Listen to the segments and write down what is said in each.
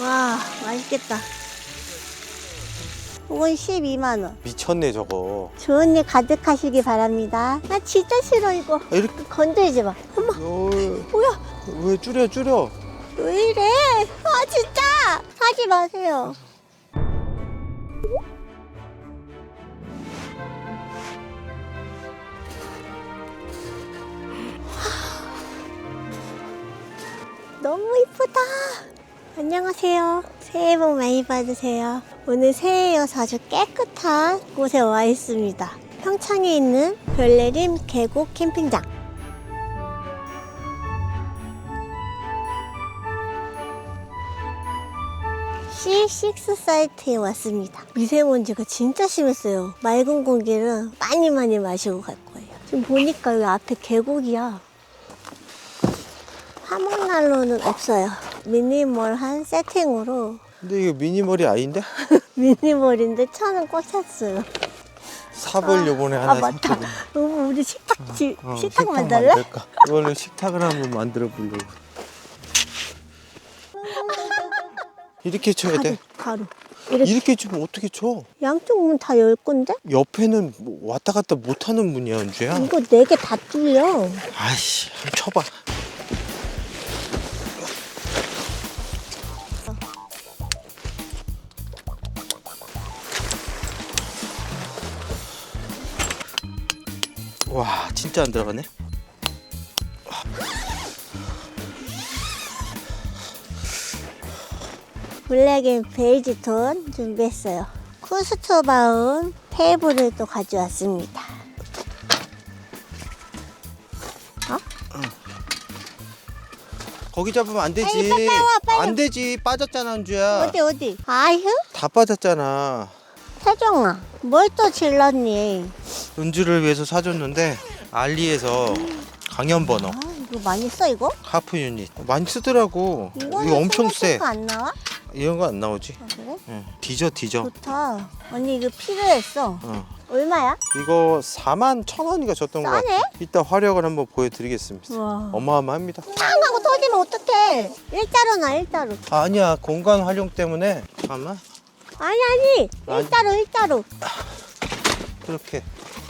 와, 맛있겠다. 이건 12만 원. 미쳤네 저거. 좋은 일 가득하시기 바랍니다. 나 진짜 싫어, 이거. 아, 이렇게 건들지 마. 어머, 어, 뭐야? 왜 줄여 줄여? 왜 이래? 아, 진짜! 하지 마세요. 너무 이쁘다. 안녕하세요. 새해 복 많이 받으세요. 오늘 새해여서 아주 깨끗한 곳에 와 있습니다. 평창에 있는 별내림 계곡 캠핑장. C6 사이트에 왔습니다. 미세먼지가 진짜 심했어요. 맑은 공기를 많이 많이 마시고 갈 거예요. 지금 보니까 여기 앞에 계곡이야. 화목난로는 없어요. 미니멀한 세팅으로 근데 이거 미니멀이 아닌데? 미니멀인데 차는 꽂혔어요. 삽을 요번에 아 하나 맞다. 샀거든. 어, 우리 식탁 지, 어, 식탁 만들래? 만들까? 이걸로 식탁을 한번 만들어 보려고. 이렇게 쳐야 돼. 가루. 이렇게 이렇게 치면 어떻게 쳐? 양쪽 문 다 열 건데? 옆에는 뭐 왔다 갔다 못하는 분이야, 은주야. 이거 네 개 다 뚫려. 아이씨, 한번 쳐봐. 와, 진짜 안 들어가네. 블랙 앤 베이지 톤 준비했어요. 쿠스토바운 테이블을 또 가져왔습니다. 거기 잡으면 안 되지. 빨리, 빨리 와, 빨리. 안 되지. 빠졌잖아, 은주야. 어디 어디? 아휴 다 빠졌잖아. 태정아 뭘 또 질렀니? 은주를 위해서 사줬는데 알리에서 강연 번호 아 이거 많이 써 이거? 하프 유닛 많이 쓰더라고. 이거는 이거 엄청 세. 안 나와? 이런 거 안 나오지? 아, 그래? 응. 뒤져 뒤져. 좋다. 언니 이거 필요했어. 어. 얼마야? 이거 4만 천 원이가 줬던 거 싸네? 같아. 이따 화력을 한번 보여드리겠습니다. 와. 어마어마합니다. 탕 하고 터지면 어떡해? 일자로 나 일자로. 아니야 공간 활용 때문에 잠깐만 아니 아니 아니. 일자로 일자로. 그렇게 아.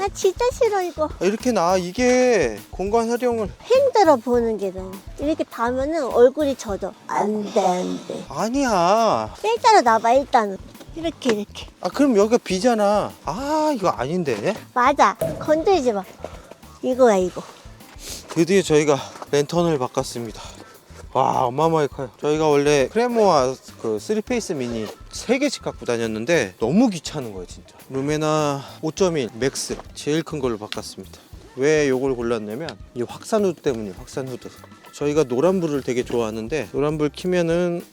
나 진짜 싫어 이거. 이렇게 나 이게 공간 활용을 힘들어 보는 게 너무. 이렇게 닿으면은 얼굴이 젖어. 안 돼, 안 돼. 아니야. 일자로 나봐, 일단은. 이렇게, 이렇게. 아 그럼 여기가 비잖아. 아 이거 아닌데. 맞아. 건들지 마. 이거야, 이거. 드디어 저희가 랜턴을 바꿨습니다. 와 어마어마하게 커요. 저희가 원래 크레모와 그 쓰리페이스 미니 세 개씩 갖고 다녔는데 너무 귀찮은 거예요 진짜. 루메나 5.1 맥스 제일 큰 걸로 바꿨습니다. 왜 이걸 골랐냐면 이 확산 후드 때문이에요. 확산 후드. 저희가 노란불을 되게 좋아하는데 노란불 키면은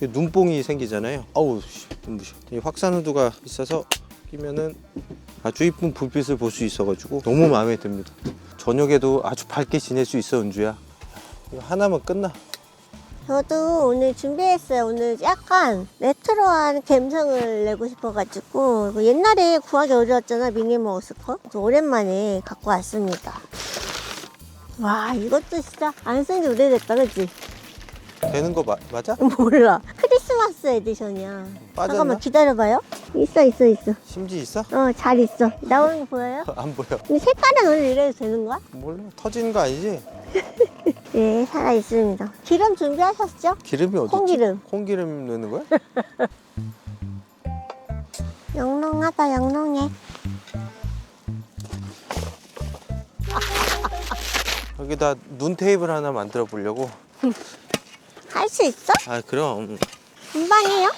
이 눈뽕이 생기잖아요. 아우 씨, 눈부셔. 이 확산 후드가 있어서 끼면은 아주 이쁜 불빛을 볼 수 있어가지고 너무 마음에 듭니다. 저녁에도 아주 밝게 지낼 수 있어 은주야. 이거 하나면 끝나. 저도 오늘 준비했어요. 오늘 약간 레트로한 감성을 내고 싶어가지고 옛날에 구하기 어려웠잖아 미니머스 거. 그래서 오랜만에 갖고 왔습니다. 와 이것도 진짜 안 쓴 지 오래됐다 그치? 되는 거 마- 맞아? 몰라 크리스마스 에디션이야 빠졌나? 잠깐만 기다려봐요 있어 있어 있어 심지 있어? 어 잘 있어 나오는 거 보여요? 안 보여. 이 색깔은 오늘 이래도 되는 거야? 몰라. 터지는 거 아니지? 네 살아 있습니다 기름 준비하셨죠? 기름이 어디? 콩기름. 콩기름 넣는 거야? 영롱하다 영롱해 여기다 눈 테이블 하나 만들어 보려고. 할 수 있어? 아 그럼 금방 해요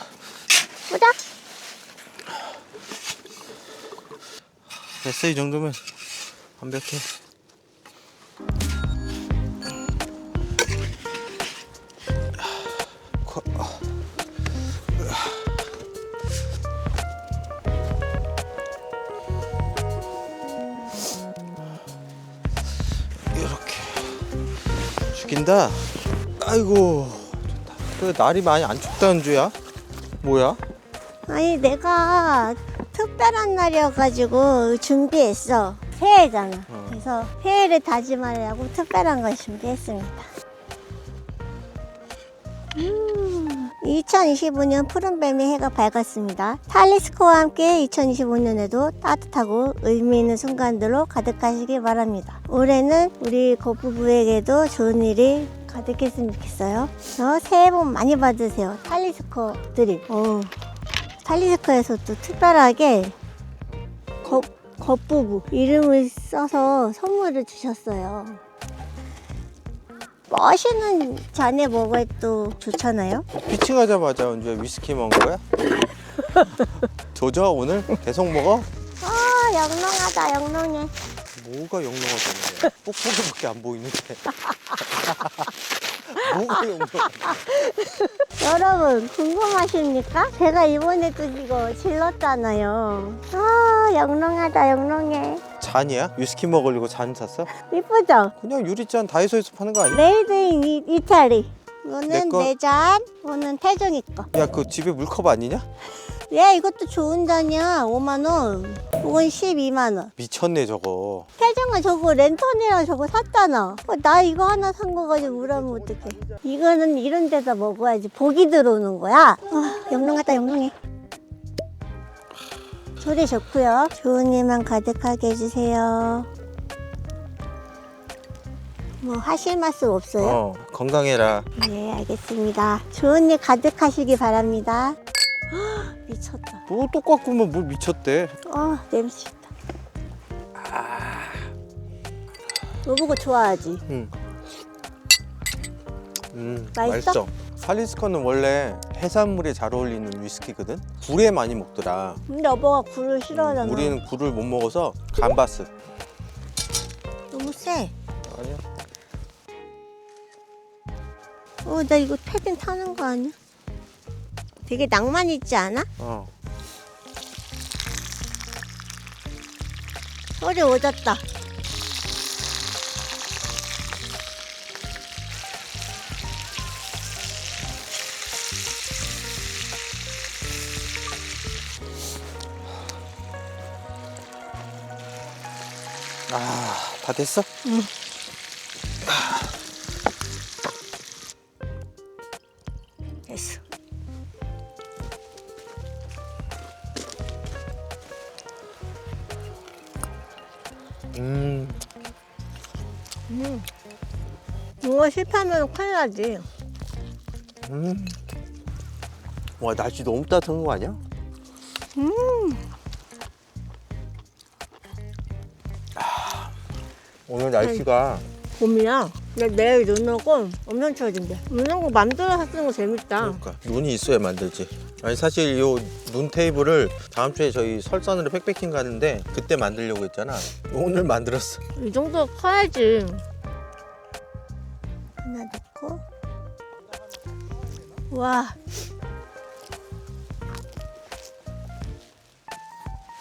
보자 됐어 이 정도면 완벽해. 거- 아. 이렇게 죽인다. 아이고. 그 날이 많이 안 춥다는 주야? 뭐야? 아니 내가 특별한 날이어가지고 준비했어 새해잖아 어. 그래서 새해를 다짐하려고 특별한 걸 준비했습니다. 음, 2025년 푸른뱀의 해가 밝았습니다. 탈리스코와 함께 2025년에도 따뜻하고 의미 있는 순간들로 가득하시길 바랍니다. 올해는 우리 거부부에게도 좋은 일이 가득했으면 좋겠어요. 어, 새해 복 많이 받으세요. 탈리스코들이. 어, 탈리스코에서 또 특별하게 거, 겉부부 이름을 써서 선물을 주셨어요. 멋있는 잔에 먹어야 또 좋잖아요. 피칭하자마자 언제 위스키 먹은 거야? 조져 오늘 계속 먹어? 아, 영롱하다, 영롱해. 뭐가 영롱하다는 거야? 뽁뽁이밖에 안 보이는데. 뭐가 영롱하다? 여러분, 궁금하십니까? 제가 이번에도 이거 질렀잖아요. 아, 영롱하다, 영롱해. 잔이야? 위스키 먹으려고 잔 샀어? 이쁘죠? 그냥 유리잔 다이소에서 파는 거 아니야? 메이드 인 이- 이태리. 이거는 내 거. 내 잔, 이거는 태종이 거. 야, 그 집에 물컵 아니냐? 얘 이것도 좋은 잔이야. 5만원. 이건 12만원. 미쳤네 저거. 태정아 저거 랜턴이랑 저거 샀잖아. 어, 나 이거 하나 산 거 가지고 우라면 어떡해. 이거는 이런 데다 먹어야지. 복이 들어오는 거야. 아, 영롱하다 영롱해. 소리 좋고요. 좋은 일만 가득하게 해주세요. 뭐 하실 말씀 없어요? 어, 건강해라. 네 알겠습니다. 좋은 일 가득하시기 바랍니다. 헉, 미쳤다. 뭐 똑같구만 뭘 미쳤대. 아 냄새 있다. 너 보고 좋아하지? 응. 음, 맛있어? 맛있어. 살리스커는 원래 해산물에 잘 어울리는 위스키거든. 굴에 많이 먹더라. 근데 여보가 굴을 싫어하잖아. 우리는 굴을 못 먹어서 감바스. 너무 세. 아니야. 어, 나 이거 패딩 타는 거 아니야? 되게 낭만 있지 않아? 어. 소리 오졌다. 아, 다 됐어? 됐 실패하면 큰일 나지. 음. 와, 날씨 너무 따뜻한 거 아니야? 아, 오늘 날씨가 봄이야. 근데 내일 눈 오고 엄청 추워진대. 이런 거 맘대로 쓰는 거 재밌다. 그러니까 눈이 있어야 만들지. 아니 사실 요 눈 테이블을 다음 주에 저희 설산으로 백패킹 가는데 그때 만들려고 했잖아. 오늘 만들었어. 이 정도 커야지. 와.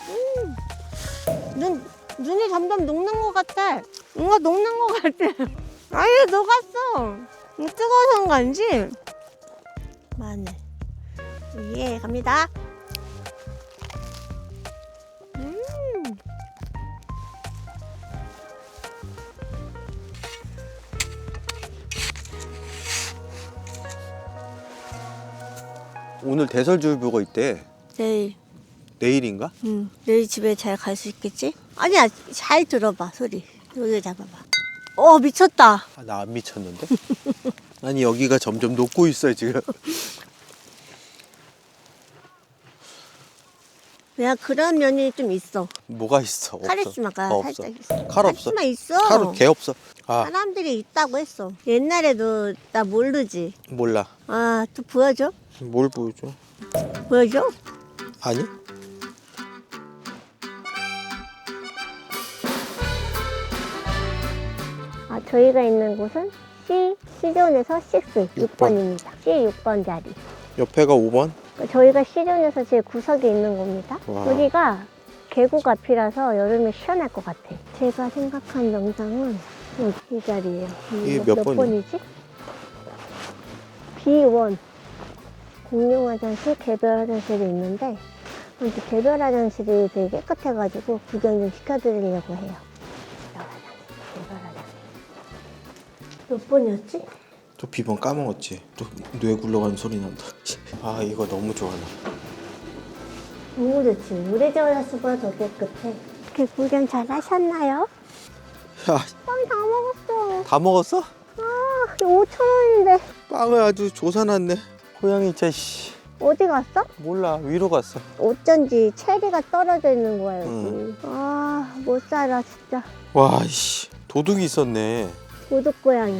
음. 눈, 눈이 점점 녹는 것 같아. 뭔가 녹는 것 같아. 아예 녹았어. 뜨거워서 거 아니지? 마늘. 예, 갑니다. 오늘 대설주의보가 있대. 내일. 내일인가? 응, 내일 집에 잘 갈 수 있겠지? 아니야, 잘 들어봐, 소리. 여기 잡아봐. 어, 미쳤다. 아, 나 안 미쳤는데? 아니 여기가 점점 녹고 있어요 지금. 그냥 그런 면이 좀 있어. 뭐가 있어? 없어. 카리스마가 어, 없어. 살짝 있어. 칼 없어. 카리스마 있어. 칼은 개 없어. 아 사람들이 있다고 했어. 옛날에도 나 모르지. 몰라. 아, 또 보여줘? 뭘 보여줘? 보여줘? 아니? 아, 저희가 있는 곳은 C, C존에서 6, 육 6번입니다. C 6번 자리. 옆에가 5번? 저희가 C존에서 제일 구석에 있는 겁니다. 와. 여기가 계곡 앞이라서 여름에 시원할 것 같아. 제가 생각한 명당은 여기 이 자리예요. 이게 몇, 몇 번이야? 번이지? B1 공용 화장실, 개별 화장실이 있는데 개별 화장실이 되게 깨끗해가지고 구경 좀 시켜드리려고 해요. 개별 화장실. 몇 번이었지? 또 비번 까먹었지. 또 뇌 굴러가는 소리 난다. 아 이거 너무 좋아 나. 너무 좋지. 우레지오라스보다 더 깨끗해. 이렇게 구경 잘 하셨나요? 야, 빵 다 먹었어. 다 먹었어? 아, 5천 원인데. 빵을 아주 조사놨네. 고양이 진짜 씨. 어디 갔어? 몰라 위로 갔어. 어쩐지 체리가 떨어져 있는 거야, 여기. 응. 아, 못 살아, 진짜. 와 씨. 도둑이 있었네. 도둑 고양이.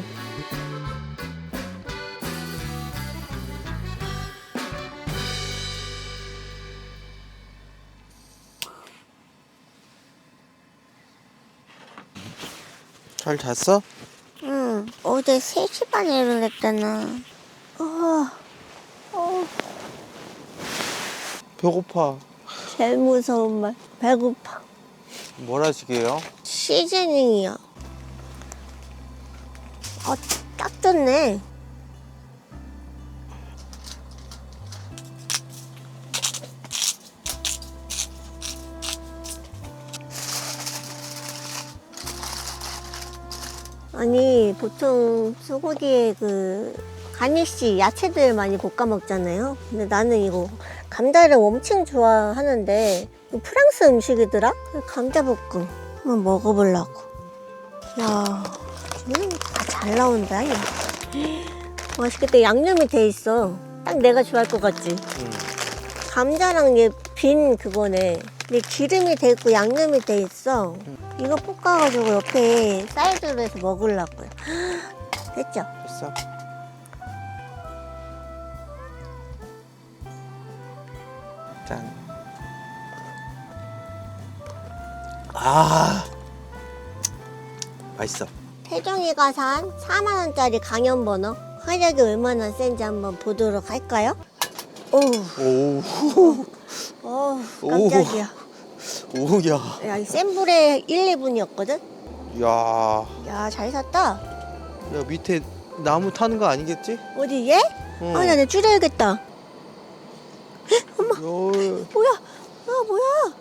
잘 잤어? 응, 어제 3시 반에 일어났잖아. 어, 어, 배고파. 제일 무서운 말. 배고파. 뭘 하시게요? 시즈닝이야. 어, 딱 좋네. 아니, 보통 소고기에 그, 가니쉬, 야채들 많이 볶아 먹잖아요. 근데 나는 이거 감자를 엄청 좋아하는데, 이거 프랑스 음식이더라? 감자볶음. 한번 먹어보려고. 야, 음, 다잘 나온다. 야. 맛있겠다. 양념이 돼 있어. 딱 내가 좋아할 것 같지? 응. 감자랑 얘 빈 그거네. 근데 기름이 돼 있고 양념이 돼 있어. 이거 볶아가지고 옆에 사이드로 해서 먹으려고요. 됐죠? 됐어. 짠. 아. 맛있어. 태종이가 산 4만 원짜리 강연 번호. 화력이 얼마나 센지 한번 보도록 할까요? 오우, 오. 오. 깜짝이야. 오야. 야, 이 센 불에 1, 2분이었거든? 야. 야, 잘 샀다. 야 밑에 나무 타는 거 아니겠지? 어디 얘? 응. 아, 나내 줄여야겠다. 요, 뭐야? 아, 뭐야?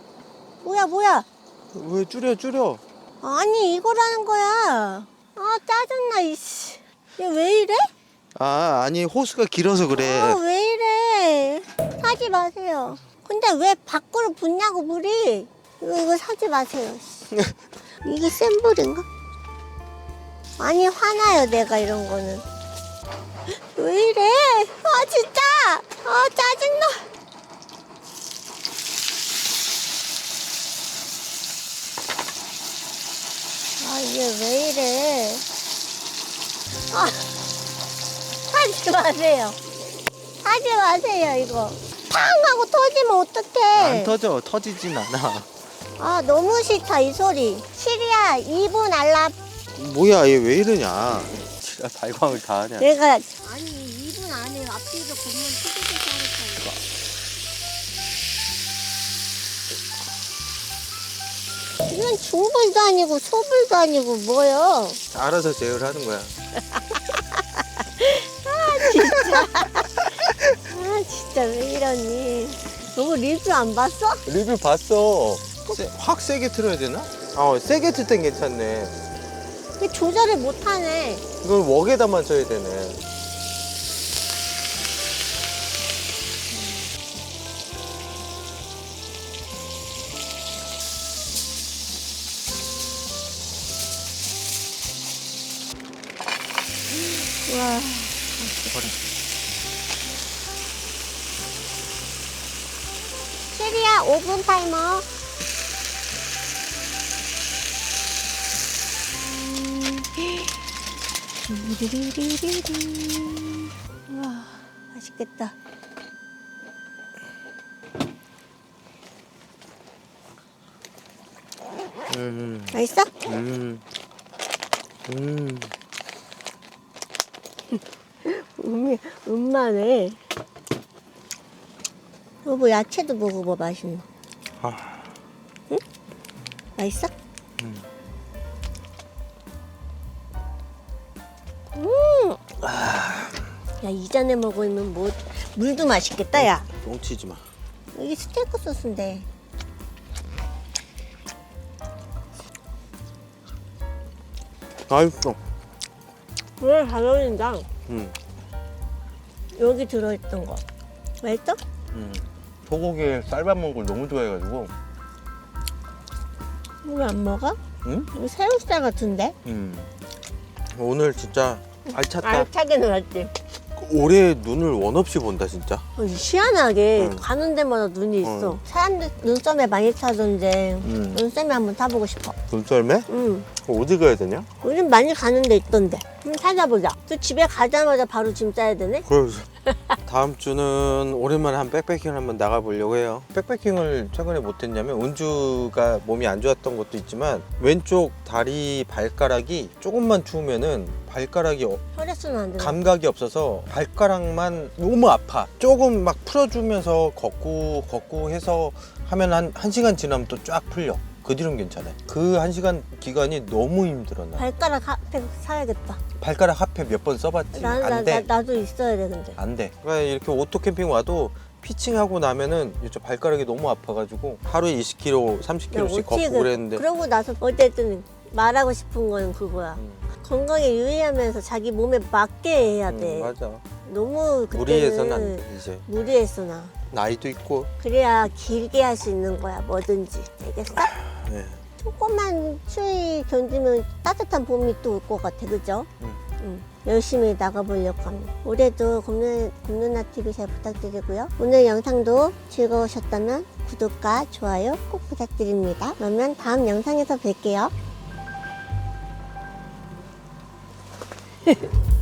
뭐야, 뭐야? 왜 줄여 줄여? 아니, 이거라는 거야. 아, 짜증나, 이씨. 얘 왜 이래? 아 아니 호수가 길어서 그래. 아, 왜 이래? 사지 마세요. 근데 왜 밖으로 붙냐고, 물이? 이거, 이거 사지 마세요. 씨. 이게 센 불인가? 많이 화나요, 내가 이런 거는. 왜 이래? 아, 진짜! 아, 짜증나! 아, 이게 왜 이래? 아, 하지 마세요. 하지 마세요, 이거. 팡! 하고 터지면 어떡해. 안 터져 터지진 않아. 아, 너무 싫다, 이 소리. 시리아 2분 알람. 뭐야 얘 왜 이러냐? 지가 발광을 다 하냐? 내가. 아니, 2분 안에 앞뒤로 건물 튀기게 하니까. 이건 중불도 아니고 소불도 아니고 뭐요? 알아서 제어하는 거야. 아, 진짜 왜 이러니. 너무 리뷰 안 봤어? 리뷰 봤어. 세, 확 세게 틀어야 되나? 어 세게 틀 땐 괜찮네. 근데 조절을 못하네. 이걸 웍에다만 써야 되네. 와. 5분 타이머. 띠리리리리리. 와, 맛있겠다. 음, 맛있어? 음, 음. 음이, 음만해. 여보, 야채도 먹어봐, 맛있는 거. 아, 맛있어? 음. 음. 야 이전에 먹으면 뭐 물도 맛있겠다 야. 뻥치지 마. 이게 스테이크 소스인데. 맛있어. 오늘 잘 어울린다. 음, 여기 들어있던 거. 맛있어? 음. 소고기에 쌀밥 먹는 걸 너무 좋아해가지고. 왜 안 먹어? 응? 이거 새우살 같은데? 음. 오늘 진짜 알찼다. 알차게 놀았지. 올해 눈을 원 없이 본다 진짜. 어, 희한하게 응. 가는 데마다 눈이 있어. 응. 사람들 눈썰매 많이 타던데 음. 눈썰매 한번 타보고 싶어. 눈썰매? 응. 어디 가야 되냐? 요즘 많이 가는 데 있던데. 한번 찾아보자. 또 집에 가자마자 바로 짐 싸야 되네? 그래서 다음 주는 오랜만에 한 백패킹을 한번 나가보려고 해요. 백패킹을 최근에 못했냐면 은주가 몸이 안 좋았던 것도 있지만 왼쪽 다리 발가락이 조금만 추우면은 발가락이 어- 혈액순환 안 되네. 감각이 없어서 발가락만 너무 아파. 조금 막 풀어주면서 걷고 걷고 해서 하면 한, 한 시간 지나면 또 쫙 풀려. 그 뒤로는 괜찮아요. 그 한 시간 기간이 너무 힘들어. 나. 발가락 핫팩 사야겠다. 발가락 합해 몇번 써봤지. 나, 나, 안 돼. 나, 나도 있어야 돼, 근데. 안 돼. 그러니까 이렇게 오토 캠핑 와도 피칭하고 나면은 이쪽 발가락이 너무 아파가지고 하루에 20km, 30km씩 걷고 그- 그랬는데 그러고 나서 어쨌든 말하고 싶은 건 그거야. 음, 건강에 유의하면서 자기 몸에 맞게 해야 돼. 음, 맞아. 너무 그때는 무리해서는 안 돼, 이제. 무리했어 나. 나이도 있고. 그래야 길게 할 수 있는 거야 뭐든지. 알겠어? 네. 조금만 추위 견디면 따뜻한 봄이 또 올 것 같아, 그죠? 음. 응. 열심히 나가보려고 합니다. 올해도 곰누나 TV 잘 부탁드리고요. 오늘 영상도 즐거우셨다면 구독과 좋아요 꼭 부탁드립니다. 그러면 다음 영상에서 뵐게요.